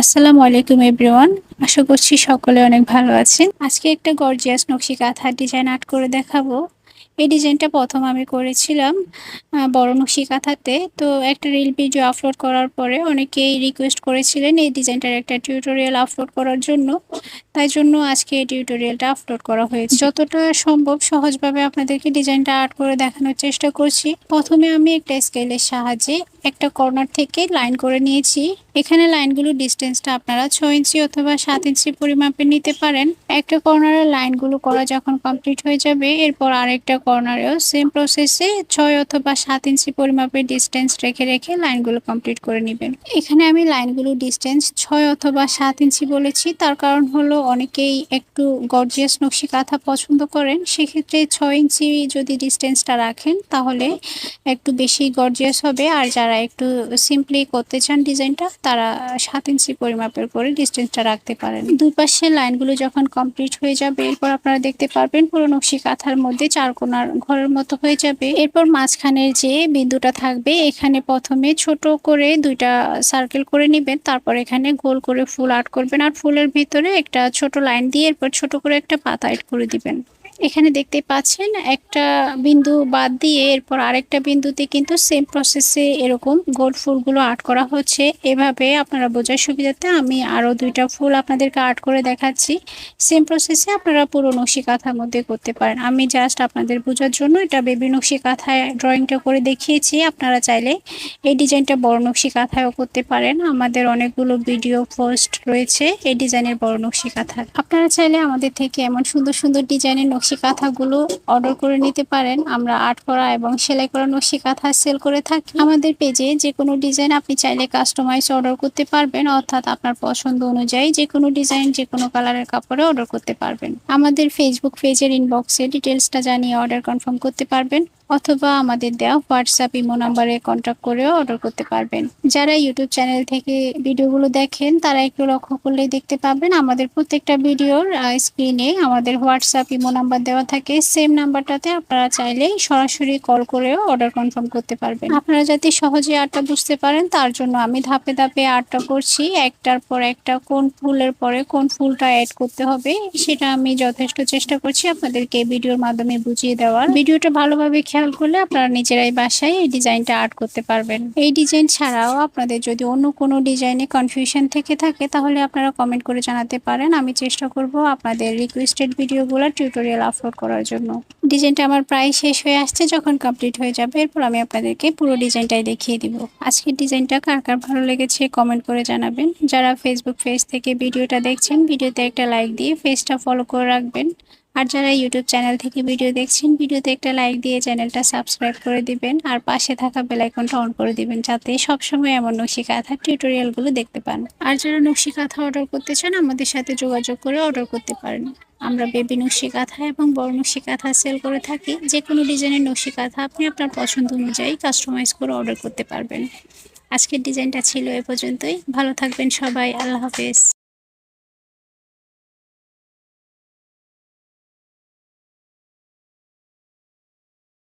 আসসালামু আলাইকুম, এভরিওয়ান। আশা করছি সকলে অনেক ভালো আছেন। আজকে একটা গর্জিয়াস নকশি কাঁথার ডিজাইন আর্ট করে দেখাবো। এই ডিজাইনটা প্রথম আমি করেছিলাম বড় নকশি কাঁথাতে। তো একটা রিল ভিডিও আপলোড করার পরে অনেকেই রিকোয়েস্ট করেছিলেন এই ডিজাইনটার একটা টিউটোরিয়াল আপলোড করার জন্য। তাই জন্য আজকে এই টিউটোরিয়ালটা আপলোড করা হয়েছে। যতটা সম্ভব সহজভাবে আপনাদেরকে ডিজাইনটা আর্ট করে দেখানোর চেষ্টা করছি। প্রথমে আমি একটা স্কেলের সাহায্যে একটা কর্নার থেকে লাইন করে নিয়েছি। এখানে লাইনগুলো ডিস্টেন্সটা আপনারা ছয় ইঞ্চি অথবা সাত ইঞ্চি পরিমাপে নিতে পারেন। একটা কর্নারের লাইনগুলো করা যখন কমপ্লিট হয়ে যাবে, এরপর আরেকটা কর্নারেও সেম প্রসেসে ছয় অথবা সাত ইঞ্চি পরিমাপের ডিস্টেন্স রেখে রেখে লাইনগুলো কমপ্লিট করে নেবেন। এখানে আমি লাইনগুলো ডিস্টেন্স ছয় অথবা সাত ইঞ্চি বলেছি, তার কারণ হলো অনেকেই একটু গর্জিয়াস নকশি কাঁথা পছন্দ করেন, সেক্ষেত্রে ছয় ইঞ্চি যদি ডিস্টেন্সটা রাখেন, তাহলে একটু বেশি গর্জিয়াস হবে। আর যারা একটু সিম্পলি করতে চান ডিজাইনটা, তারা সাত ইঞ্চি পরিমাপের করে ডিস্টেন্সটা রাখতে পারেন। দুই লাইনগুলো যখন কমপ্লিট হয়ে যাবে, এরপর আপনারা দেখতে পারবেন পুরো নকশি কাঁথার মধ্যে চার কোনার ঘরের মতো হয়ে যাবে। এরপর মাঝখানের যে বিন্দুটা থাকবে, এখানে প্রথমে ছোট করে দুইটা সার্কেল করে নেবেন, তারপর এখানে গোল করে ফুল আর্ট করবেন, আর ফুলের ভিতরে একটা ছোট লাইন দিয়ে এরপর ছোট করে একটা পাতা এড করে দিবেন। এখানে দেখতে পাচ্ছেন একটা বিন্দু বাদ দিয়ে এরপর আরেকটা বিন্দুতে কিন্তু সেম প্রসেসে এরকম গোল ফুলগুলো আর্ট করা হচ্ছে। এভাবে আপনারা বোঝার সুবিধাতে আমি আরও দুইটা ফুল আপনাদেরকে আর্ট করে দেখাচ্ছি। সেম প্রসেসে আপনারা পুরো নকশি কাঁথার মধ্যে করতে পারেন। আমি জাস্ট আপনাদের বোঝার জন্য এটা বেবি নকশি কাঁথায় ড্রয়িংটা করে দেখিয়েছি। আপনারা চাইলে এই ডিজাইনটা বড় নকশি কাঁথায়ও করতে পারেন। আমাদের অনেকগুলো ভিডিও পোস্ট রয়েছে এই ডিজাইনের বড় নকশি কাঁথার। আপনারা চাইলে আমাদের থেকে এমন সুন্দর সুন্দর ডিজাইনের নকশি কাঁথাগুলো অর্ডার করে নিতে পারেন। আমরা আর্ট করা এবং সেলাই করা নকশি কাঁথা সেল করে থাকি। আমাদের পেজে যে কোনো ডিজাইন আপনি চাইলে কাস্টমাইজ অর্ডার করতে পারবেন, অর্থাৎ আপনার পছন্দ অনুযায়ী যে কোনো ডিজাইন যে কোনো কালারের কাপড়ে অর্ডার করতে পারবেন। আমাদের ফেসবুক পেজের ইনবক্সে ডিটেলসটা জানিয়ে অর্ডার কনফার্ম করতে পারবেন। অথবা আমাদের দেওয়া হোয়াটসঅ্যাপ ইমো নাম্বারে কন্ট্যাক্ট করেও অর্ডার করতে পারবেন। যারা ইউটিউব চ্যানেল থেকে ভিডিওগুলো দেখেন, তারা একটু লক্ষ্য করলেই দেখতে পাবেন আমাদের প্রত্যেকটা ভিডিওর স্ক্রিনে আমাদের হোয়াটসঅ্যাপ ইমো নাম্বার দেওয়া থাকে। সেম নাম্বারটাতে আপনারা চাইলে সরাসরি কল করেও অর্ডার কনফার্ম করতে পারবেন। আপনারা যাতে সহজে আটটা বুঝতে পারেন, তার জন্য আমি ধাপে ধাপে আটটা করছি। একটার পর একটা কোন ফুলের পরে কোন ফুলটা অ্যাড করতে হবে, সেটা আমি যথেষ্ট চেষ্টা করছি আপনাদেরকে ভিডিওর মাধ্যমে বুঝিয়ে দেওয়ার। ভিডিওটা ভালোভাবে খেয়াল করলে আপনারা নিজেরাই বাসায় এই ডিজাইনটা আর্ট করতে পারবেন। এই ডিজাইন ছাড়াও আপনাদের যদি অন্য কোনো ডিজাইনে কনফিউশন থেকে থাকে, তাহলে আপনারা কমেন্ট করে জানাতে পারেন। আমি চেষ্টা করব আপনাদের রিকোয়েস্টেড ভিডিওগুলো টিউটোরিয়াল আপলোড করার জন্য। ডিজাইনটা আমার প্রায় শেষ হয়ে আসছে, যখন কমপ্লিট হয়ে যাবে, এরপর আমি আপনাদেরকে পুরো ডিজাইনটাই দেখিয়ে দিব। আজকের ডিজাইনটা কার কার ভালো লেগেছে কমেন্ট করে জানাবেন। যারা ফেসবুক পেজ থেকে ভিডিওটা দেখছেন, ভিডিওতে একটা লাইক দিয়ে পেজটা ফলো করে রাখবেন। আর যারা ইউটিউব চ্যানেল থেকে ভিডিও দেখছেন ভিডিওতে একটা লাইক দিয়ে চ্যানেলটা সাবস্ক্রাইব করে দিবেন আর পাশে থাকা বেল আইকনটা অন করে দিবেন যাতে সবসময় এমন নকশি কাঁথা টিউটোরিয়ালগুলো দেখতে পান। আর যারা নকশি কাঁথা অর্ডার করতে চান, আমাদের সাথে যোগাযোগ করে অর্ডার করতে পারেন। আমরা বেবি নকশি কাঁথা এবং বড় নকশি কাঁথা সেল করে থাকি। যে কোনো ডিজাইনের নকশি কাঁথা আপনি আপনার পছন্দ অনুযায়ী কাস্টমাইজ করে অর্ডার করতে পারবেন। আজকের ডিজাইনটা ছিল এ পর্যন্তই। ভালো থাকবেন সবাই। আল্লাহ হাফেজ।